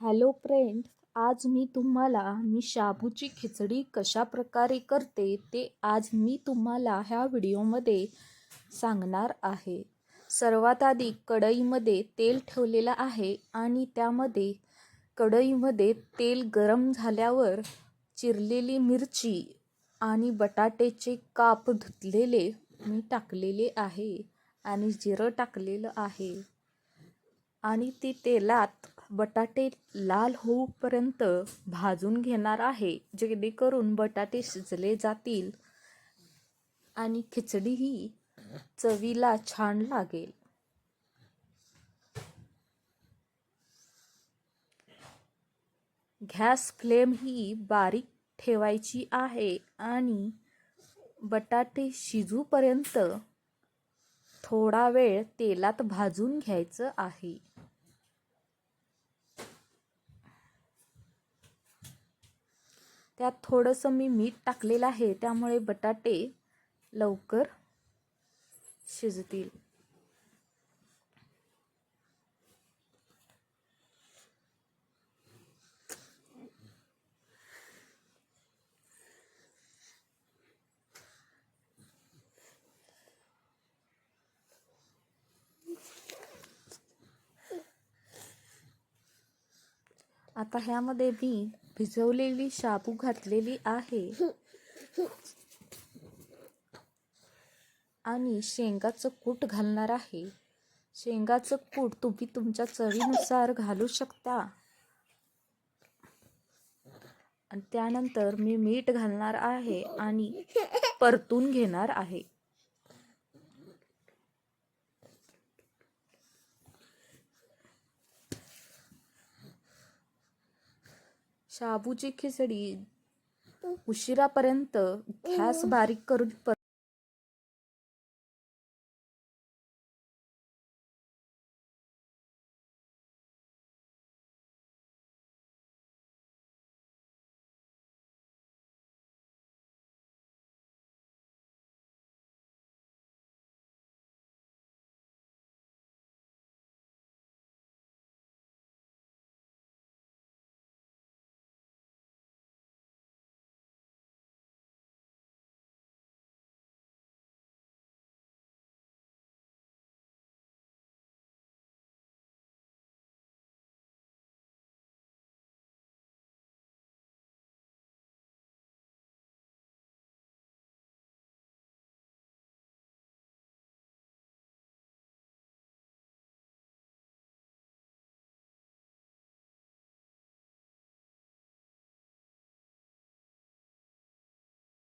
Hello friend आज मी तुम्हाला मी शाबूची खिचडी कशा प्रकारे करते ते आज मी तुम्हाला ह्या व्हिडिओमध्ये सांगणार आहे. सर्वात आधी कढईमध्ये तेल ठेवलेलं आहे आणि त्यामध्ये कढईमध्ये तेल गरम झाल्यावर चिरलेली मिरची आणि बटाट्याचे काप धुतलेले मी टाकलेले आहे आणि जिरं टाकलेलं आहे. आणि ते तेलात बटाटे लाल होऊपर्यंत भाजून घेणार आहे जेणेकरून बटाटे शिजले जातील आणि खिचडीही चवीला छान लागेल. गॅस फ्लेम ही बारीक ठेवायची आहे आणि बटाटे शिजूपर्यंत थोडा वेळ तेलात भाजून घ्यायचं आहे. त्यात थोडंसं मी मीठ टाकलेलं आहे त्यामुळे बटाटे लवकर शिजतील. आता ह्यामध्ये मी भिजवलेली शाबू घातलेली आहे. आणि शेंगाचं कूट घालणार आहे. शेंगाचं कूट तुम्ही तुमच्या चवीनुसार घालू शकता. आणि त्यानंतर मी मीठ घालणार आहे आणि परतून घेणार आहे. शाबूची खिचडी उशिरापर्यंत गॅस बारीक करून पर